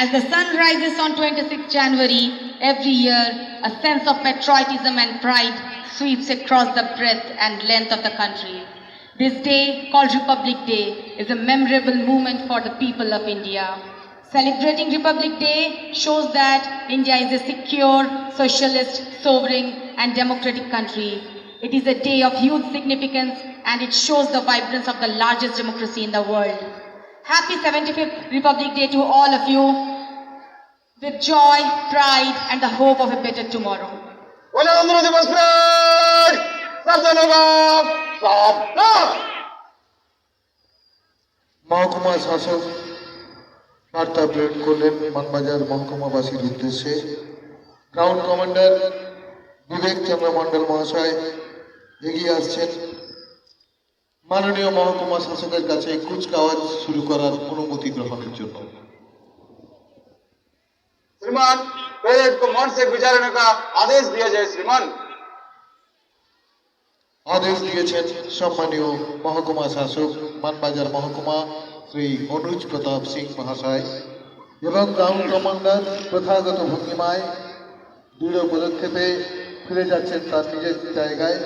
As the sun rises on 26 January every year, a sense of patriotism and pride sweeps across the breadth and length of the country. This day, called Republic Day, is a memorable moment for the people of India. Celebrating Republic Day shows that India is a secure, socialist, sovereign, and democratic country. It is a day of huge significance and it shows the vibrance of the largest democracy in the world. Happy 75th Republic Day to all of you with joy, pride, and the hope of a better tomorrow. সাবধান হবাম মহকুমা শাসক বার্তা প্রেরণ করলেন মানবাজার মহকুমাবাসীর উদ্দেশ্যে। Ground commander বিবেক চন্দ্র মণ্ডল মহাশয় এগিয়ে আসছেন। মাননীয় মহকুমা শাসকের কাছে কুচকাওয়াজ শুরু করার অনুমতি গ্রহণের জন্য। श्रीमान पेरेड को मन से गुजारने का आदेश दिया जाए श्रीमान আদেশ দিয়েছেন সম্মানীয় মহকুমা শাসক মানবাজার মহকুমা শ্রী অনুজ প্রতাপ সিং মহাশয় এবং গ্রাউন্ড কমান্ডার প্রথাগত ভঙ্গিমায় দৃঢ় পদক্ষেপে ফিরে যাচ্ছেন তার নিজের জায়গায়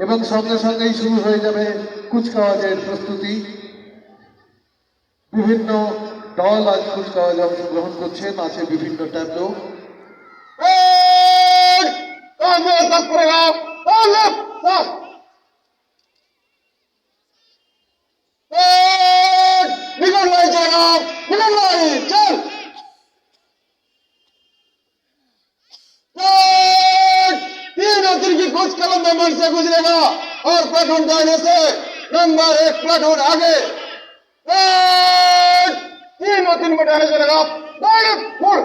এবং সঙ্গে সঙ্গেই শুরু হয়ে যাবে কুচকাওয়াজের প্রস্তুতি বিভিন্ন দল আজ কুচকাওয়াজে অংশগ্রহণ করছেন আছে বিভিন্ন ট্যাবলো पेरेड कांधे साफ करेगा कांधे साफ पेरेड निकल लाई जाएगा निकल लाई चल पेरेड तीन अतर की कुछ कलम में मन से गुजरेगा और प्लाटून जाने से नंबर एक प्लाटून आगे तीन मोतिन मिटाने चले आप डायरेक्ट मुड़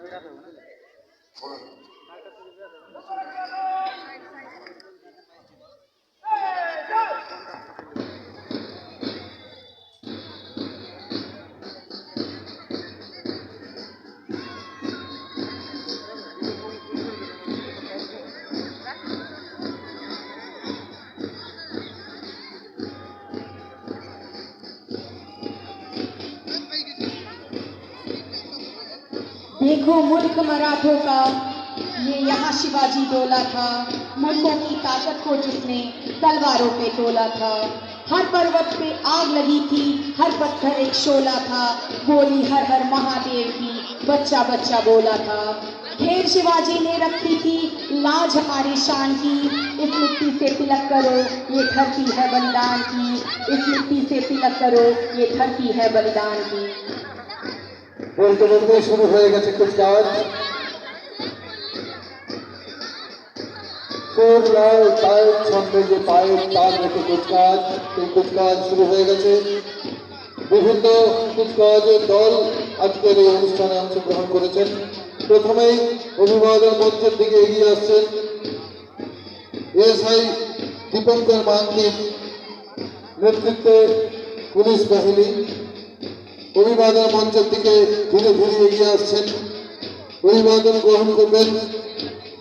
Gracias. देखो मुल्क मराठों का ये यहाँ शिवाजी डोला था। मुल्कों की ताकत को जिसने तलवारों पे तोला था। हर पर्वत पे आग लगी थी। हर पत्थर एक शोला था। बोली हर हर महादेव की बच्चा बच्चा बोला था। खेर शिवाजी ने रखी थी लाज हमारी शान की। इस मिट्टी से तिलक करो, ये धरती है बलिदान की। इस मिट्टी से तिलक करो, ये धरती है बलिदान की। বলতে বলতে শুরু হয়ে গেছে তায়ের ছন্দে যে শুরু হয়ে গেছে। বিভিন্ন দল এই অনুষ্ঠানে অংশগ্রহণ করেছেন। প্রথমেই মঞ্চের দিকে এগিয়ে এসআই নেতৃত্বে পুলিশ বাহিনী। অভিবাদন মঞ্চের দিকে ধীরে ধীরে এগিয়ে আসছেন। অভিবাদন গ্রহণ করবেন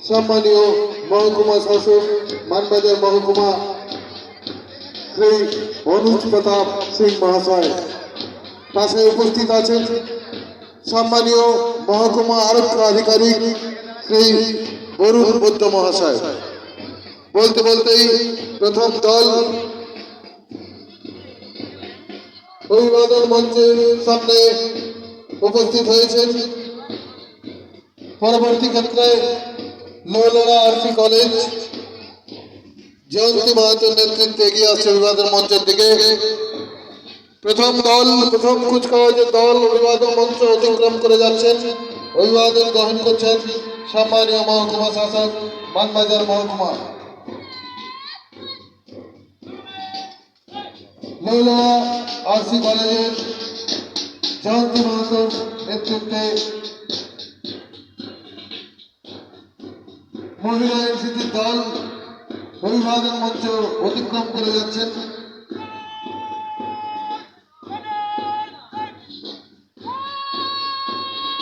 সম্মানীয় মহকুমা শাসক, মানবাজার মহকুমা শ্রী অনুজ প্রতাপ সিং মহাশয়। পাশে উপস্থিত আছেন সম্মানীয় মহকুমা আরক্ষা আধিকারিক শ্রী অরুণ বৈদ্য মহাশয়। বলতে বলতেই প্রথম দল অভিবাদন মঞ্চের সামনে উপস্থিত হয়েছেন। পরবর্তী ক্ষেত্রে মৌলানা আরফি কলেজ, জয়ন্তী মাহাতোর নেতৃত্বে এগিয়ে আসছে অভিবাদন মঞ্চের দিকে। প্রথম দল, প্রথম কুচকাওয়াজের দল অভিবাদন মঞ্চ অতিক্রম করে যাচ্ছেন। অভিবাদন গ্রহণ করছেন সম্মানীয় মহকুমা শাসক মানবাজার মহকুমা। মৌলানা আরসি কলেজের জয়ন্তী মাহাতোর নেতৃত্বে মহিলা এনসিসির দল অভিবাদন মঞ্চ অতিক্রম করে যাচ্ছেন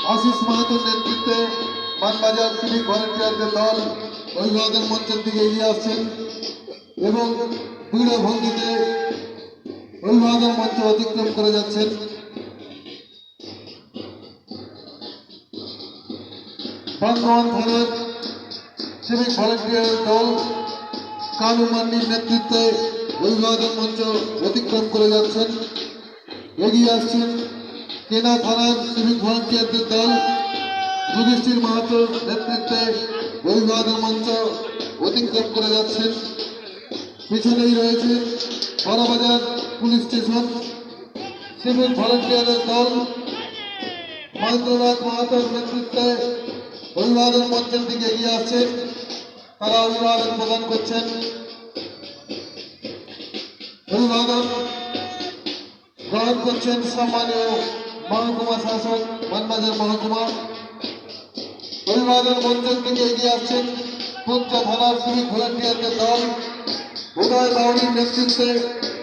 আশিস মাহাতোর নেতৃত্বে মানবাজার সিভিক ভলেন্টিয়ারদের দল অভিবাদন মঞ্চের দিকে এগিয়ে আসছেন এবং দৃঢ় ভঙ্গিতে অভিবাদন মঞ্চ অতিক্রম করে যাচ্ছেন। বর্ধমান থানার সিভিক দল কালু মান্ডির নেতৃত্বে অভিবাদন মঞ্চ অতিক্রম করে যাচ্ছেন। এগিয়ে আসছেন কেনা থানার সিভিক ভলেন্টিয়ারদের দল। যুধিষ্ঠির মাহাতোর নেতৃত্বে অভিবাদন মঞ্চ অতিক্রম করে যাচ্ছেন। পিছনেই রয়েছে বড়বাজার পুলিশ স্টেশন সিভিক ভলেন্টিয়ারের দল মহেন্দ্রনাথ মাহাতোর নেতৃত্বে অভিবাদন মঞ্চের দিকে এগিয়ে আসছে তারা অভিবাদন প্রদান করছেন অভিবাদন গ্রহণ করছেন সম্মানীয় মহকুমা শাসক মানবাজার মহকুমা অভিবাদন মঞ্চের দিকে এগিয়ে আসছেন পুঞ্চা থানার সিভিক ভলেন্টিয়ারদের দল উদয় বাউরির নেতৃত্বে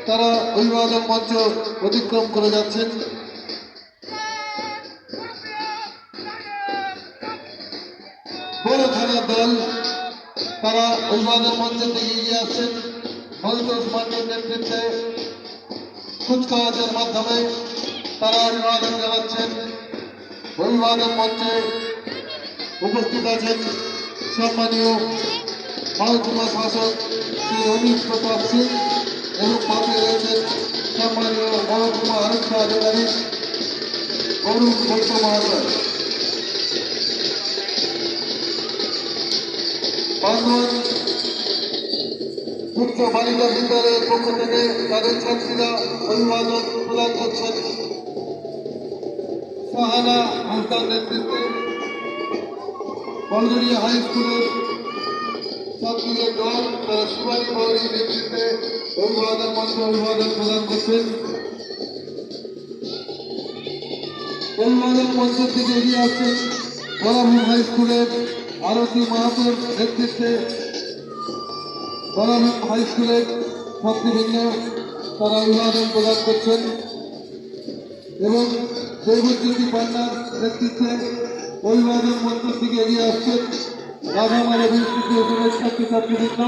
তারা অভিবাদন মঞ্চ অতিক্রম করে যাচ্ছেন। বড় থানার দল তারা অভিবাদন মঞ্চের দিকে এগিয়ে আসছেন। মহিতোষ মান্ডির নেতৃত্বে কুচকাওয়াজের মাধ্যমে তারা অভিবাদন জানাচ্ছেন অভিবাদন মঞ্চে উপস্থিত আছেন সম্মানীয় মহকুমা শাসক শ্রী অমিত প্রতাপ সিং। পাশে রয়েছেন সম্মানীয় মহকুমা আরক্ষা আধিকারিক অরুণ বৈদ্য মহাশয়। বান্ধব উচ্চ বালিকা বিদ্যালয়ের পক্ষ থেকে তাদের ছাত্রীরা অভিবাদন প্রদান করছেন। সাহানা হাসদার নেতৃত্বে কলগড়িয়া হাই স্কুলের ছাত্রীদের দল, তারা শিবানী বাউরির নেতৃত্বে অভিবাদন মঞ্চ অভিবাদন প্রদান করছেন। অভিবাদন মঞ্চের দিকে এগিয়ে আসছেন বলাভূম হাই স্কুলের আরতি মাহাতোর নেতৃত্বে। বলাভূম হাই স্কুলের ছাত্রীবৃন্দ তারা অভিবাদন প্রদান করছেন এবং দেবজ্যোতি পান্নার নেতৃত্বে অভিবাদন মঞ্চের দিকে এগিয়ে আসছেন। রাধামালা ইনস্টিটিউশনের ছাত্রছাত্রীবৃন্দ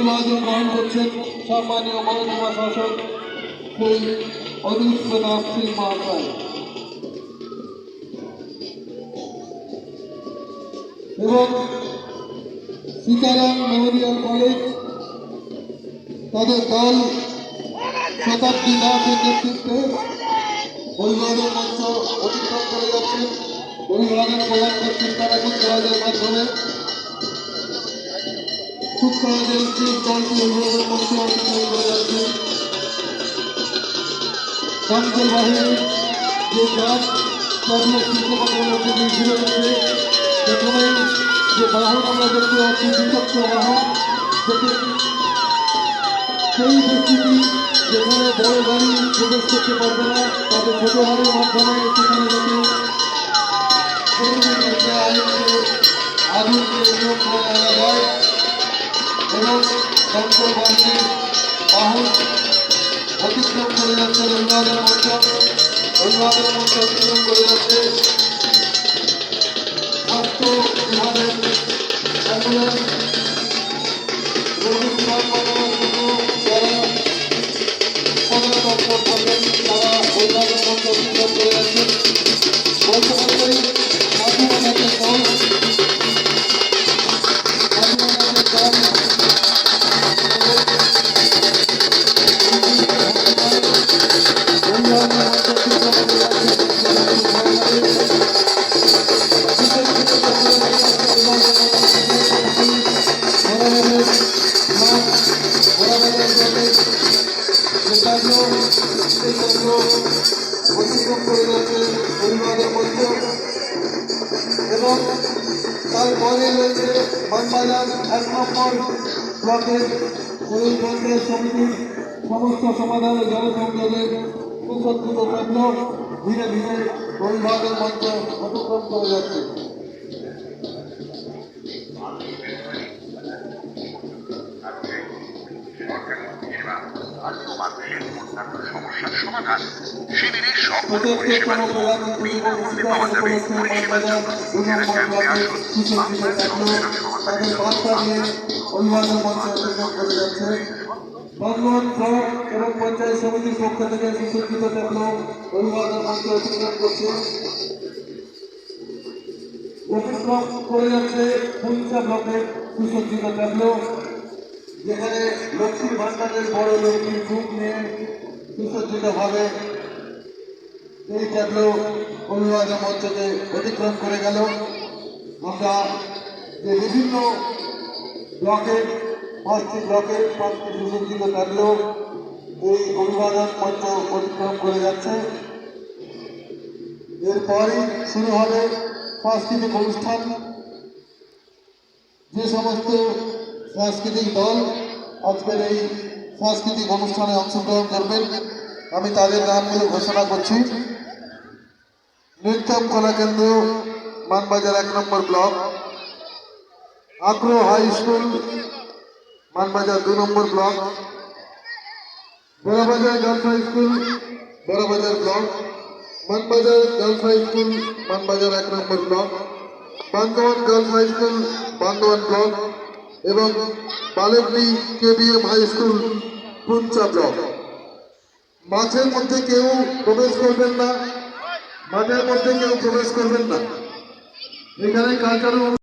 অভিবাদন গ্রহণ করছেন সম্মানীয় মহকুমা শাসক শ্রী অনুজ প্রতাপ সিং মহাশয়। এবং সীতারাম মেমোরিয়াল কলেজ তাদের দল শতাব্দী দাসের নেতৃত্বে অভিবাদন মঞ্চ অতিক্রম করে যাচ্ছেন অভিবাদন প্রদান করছেন তারা কুচকাওয়াজের মাধ্যমে। কুচকাওয়াজের সেই দলটি অভিবাদন মঞ্চ অতিক্রম করে যাচ্ছেন দমকল বাহিনীর যে কাজ তাদের শিল্পকর্মের মধ্যে দিয়ে ঘুরে উঠবে প্রথমেই যে বাহন আমরা দেখতে পাচ্ছি দ্বিচক্র বাহন সেটি সেই পরিস্থিতি যেখানে বড় গাড়ি প্রবেশ করতে পারবে না তাদের ছোট গাড়ির মাধ্যমে সেখানে যাতে পরিবেশ একটা আইনকে আগুনকে নিয়োগ করে আনা যায় এবং বাহিনীর বাহন অতিক্রম করে যাচ্ছে অভিবাদন মঞ্চ অভিবাদন মঞ্চ অতিক্রম করে যাচ্ছে স্বাস্থ্য বিভাগের অ্যাম্বুলেন্স রোগী বিভাগ বানানোর জন্য যারা সদর দপ্তর থাকেন তারা অভিভাবক মঞ্চ অতিক্রম করে যাচ্ছেন এবং তারপরে রয়েছে মানবাজার এক নম্বর ব্লকের তরুণ পঞ্চায়েত সমিতির সমস্ত সমাধান ও জনসংযোগের সুসজ্জিত কেন্দ্র ধীরে ধীরে অভিভাবক মঞ্চ অতিক্রম করে যাচ্ছে অন্যান্য সমস্যার সমাধান শিবিরে সকল প্রত্যেকতম পরিষেবা প্রধানমন্ত্রী উপস্থিত থাকল অভিভাবক মঞ্চে অতিক্রম করছে অতিক্রম করে যাচ্ছে পুঞ্চা ব্লকের সুসজ্জিত ট্যাবলো যেখানে লক্ষ্মী ভান্ডারের বড় লক্ষ্মীর রূপ নিয়ে সুসজ্জিতভাবে এই ট্যাবলো অভিভাবক মঞ্চকে অতিক্রম করে গেল। আমরা যে বিভিন্ন ব্লকের পাঁচটি ব্লকের পাঁচটি সুসজ্জিত ট্যাবলো এই অভিবাদন মঞ্চ অতিক্রম করে যাচ্ছে। এরপরই শুরু হবে সাংস্কৃতিক অনুষ্ঠান। যে সমস্ত সাংস্কৃতিক দল আজকের এই সাংস্কৃতিক অনুষ্ঠানে অংশগ্রহণ করবেন। আমি তাদের নামগুলো ঘোষণা করছি। নৃত্যম কলা কেন্দ্র মানবাজার এক নম্বর ব্লক। আগ্রহ হাই স্কুল, মানবাজার দু নম্বর block. Barabazar girls high school, Barabazar block. Manbazar girls high school, Manbazar এক নম্বর block. Bandwan girls high school, Bandwan block. এবং বালেবলি KBM high school Puncha block মাঠের মধ্যে কেউ প্রবেশ করবেন না, মাঠের মধ্যে কেউ প্রবেশ করবেন না। এখানে কালচারাল